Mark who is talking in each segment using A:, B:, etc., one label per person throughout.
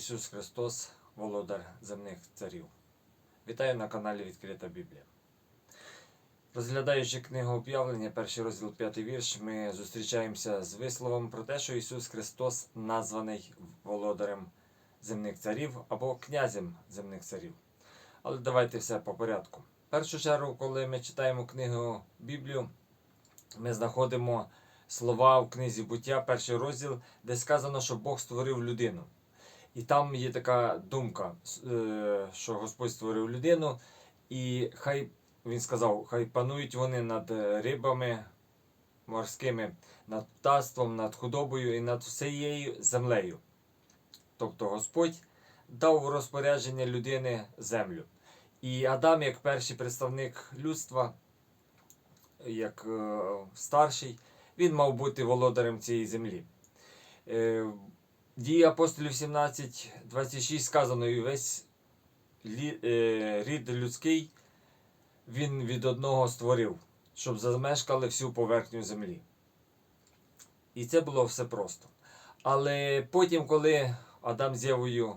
A: Ісус Христос, володар земних царів. Вітаю на каналі Відкрита Біблія. Розглядаючи книгу об'явлення, перший розділ п'ятий вірш, ми зустрічаємося з висловом про те, що Ісус Христос названий володарем земних царів або князем земних царів. Але давайте все по порядку. В першу чергу, коли ми читаємо книгу Біблію, ми знаходимо слова в книзі буття, перший розділ, де сказано, що Бог створив людину. І там є така думка, е, що Господь створив людину, і хай він сказав, хай панують вони над рибами морськими, над птаством, над худобою і над всією землею. Тобто Господь дав розпорядження людини землю. І Адам, як перший представник людства, як е, старший, він мав бути володарем цієї землі. Дії апостолів 17, 26 сказано, і весь е, рід людський він від одного створив, щоб замешкали всю поверхню землі. І це було все просто. Але потім, коли Адам з Євою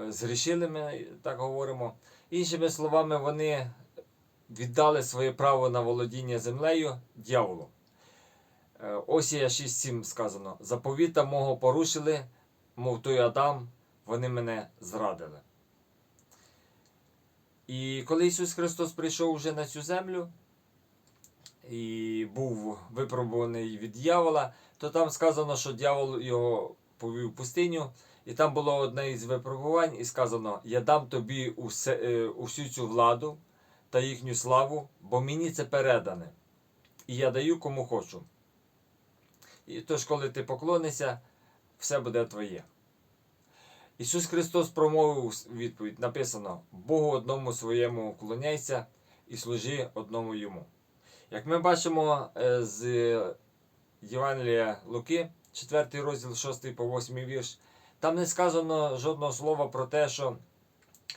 A: е, згрішили, ми так говоримо, іншими словами, вони віддали своє право на володіння землею дьяволу. Е, Осія 6.7 сказано: заповіта мого порушили, мов той Адам, вони мене зрадили. І коли Ісус Христос прийшов вже на цю землю і був випробуваний від дьявола, то там сказано, що дьявол його повів в пустиню, і там було одне із випробувань, і сказано: Я дам тобі усе, е, усю цю владу та їхню славу, бо мені це передане. І я даю кому хочу. І тож, коли ти поклонишся, все буде твоє. Ісус Христос промовив відповідь: написано: Богу одному своєму вклоняйся і служи одному йому. Як ми бачимо е, з Євангелія Луки, 4 розділ 6 по 8 вірш, там не сказано жодного слова про те, що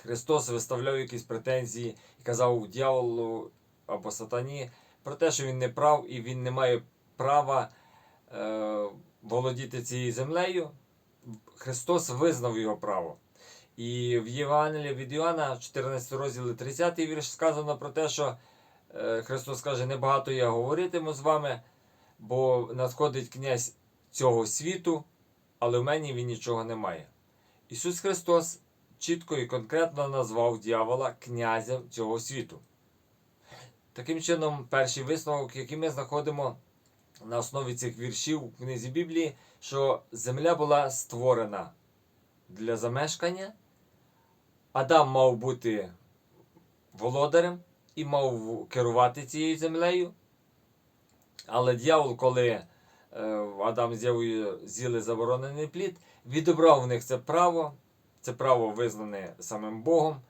A: Христос виставляв якісь претензії і казав дьяволу або сатані про те, що він не прав і він не має права е, володіти цією землею. Христос визнав його право. І в Євангелії від Іоанна, 14 розділ 30 вірш, сказано про те, що е, Христос каже, небагато я говоритиму з вами, бо надходить князь цього світу, але в мені він нічого не має. Ісус Христос чітко і конкретно назвав дьявола князем цього світу. Таким чином, перший висновок, який ми знаходимо на основі цих віршів в книзі Біблії, що земля була створена для замешкання. Адам мав бути володарем і мав керувати цією землею. Але дьявол, коли е, Адам з'їли заборонений плід, відобрав в них це право, це право визнане самим Богом.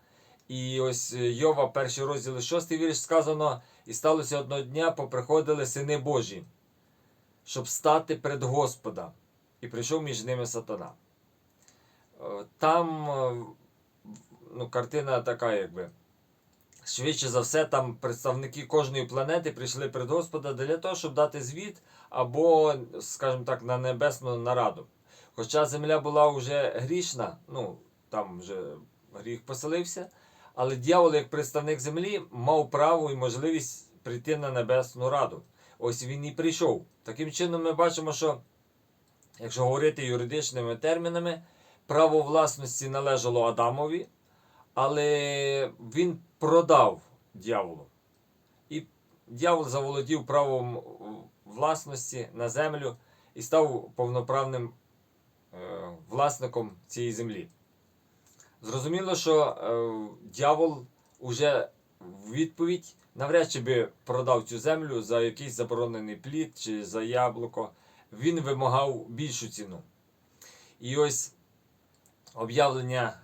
A: І ось Йова, перший розділ, шостий вірш сказано: і сталося одного дня, поприходили сини Божі щоб стати пред Господа. І прийшов між ними сатана. Е, Там е, ну, картина така, якби. Швидше за все, там представники кожної планети прийшли перед Господа для того, щоб дати звіт або, скажімо так, на небесну нараду. Хоча земля була вже грішна, ну, там вже гріх поселився, але дьявол, як представник землі, мав право і можливість прийти на небесну раду. Ось він і прийшов. Таким чином, ми бачимо, що, якщо говорити юридичними термінами, право власності належало Адамові, але він продав дьяволу. І дьявол заволодів правом власності на землю і став повноправним е, власником цієї землі. Зрозуміло, що е, дьявол уже відповідь навряд чи би продав цю землю за якийсь заборонений плід чи за яблуко. Він вимагав більшу ціну. І ось об'явлення,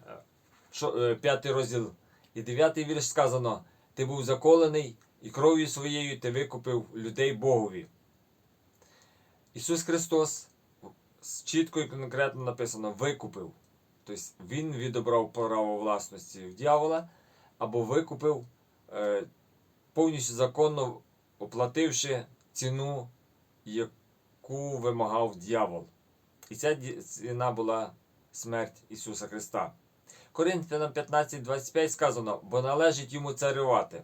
A: 5 розділ і 9 вірш сказано: Ти був заколений, і кров'ю своєю ти викупив людей Богові. Ісус Христос чітко і конкретно написано викупив. Тобто Він відобрав право власності в дьявола або викупив е, повністю законно оплативши ціну, яку вимагав дьявол. І ця ціна була смерть Ісуса Христа. Коринфянам 15.25 сказано, бо належить йому царювати.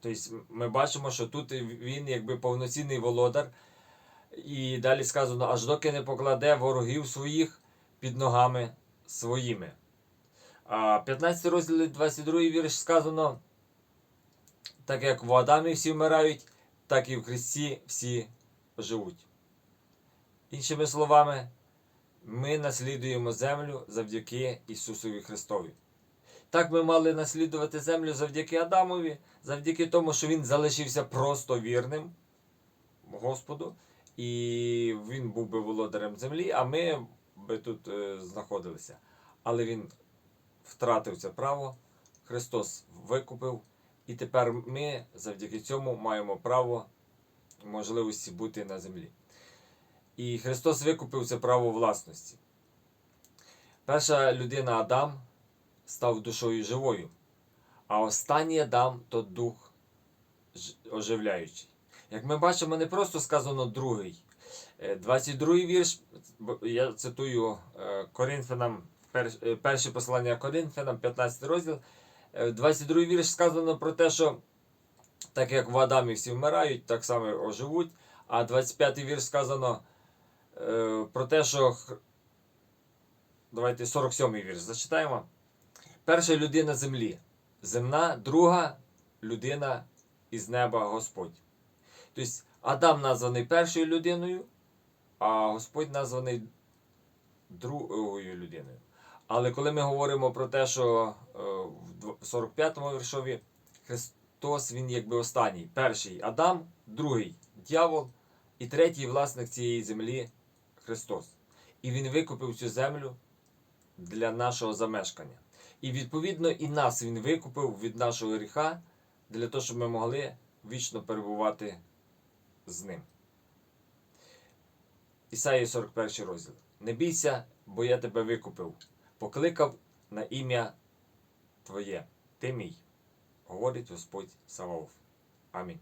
A: Тобто ми бачимо, що тут він якби повноцінний володар. І далі сказано, аж доки не покладе ворогів своїх під ногами своїми. А 15 розділ 22 вірш сказано, так як в Адамі всі вмирають, так і в Христі всі живуть. Іншими словами, ми наслідуємо землю завдяки Ісусові Христові. Так ми мали наслідувати землю завдяки Адамові, завдяки тому, що Він залишився просто вірним Господу, і Він був би володарем землі, а ми би тут е, знаходилися. Але Він втратив це право, Христос викупив, і тепер ми завдяки цьому маємо право можливості бути на землі. І Христос викупив це право власності. Перша людина Адам став душою живою, а останній Адам то дух оживляючий. Як ми бачимо, не просто сказано другий. Е, 22 вірш, я цитую е, Коринфянам, е, перше послання Коринфянам, 15 розділ. Е, 22 вірш сказано про те, що так як в Адамі всі вмирають, так само оживуть. А 25 вірш сказано е, про те, що. Давайте 47 вірш зачитаємо. Перша людина землі. Земна, друга людина із неба Господь. Тобто Адам названий першою людиною, а Господь названий другою людиною. Але коли ми говоримо про те, що е, в 45-му віршові Христос він якби останній. Перший Адам, другий дьявол і третій власник цієї землі Христос. І Він викупив цю землю для нашого замешкання. І відповідно і нас Він викупив від нашого гріха для того, щоб ми могли вічно перебувати з ним. Ісаїя 41 розділ. Не бійся, бо я тебе викупив, покликав на ім'я Твоє. Ти мій, говорить Господь Саваоф. Амінь.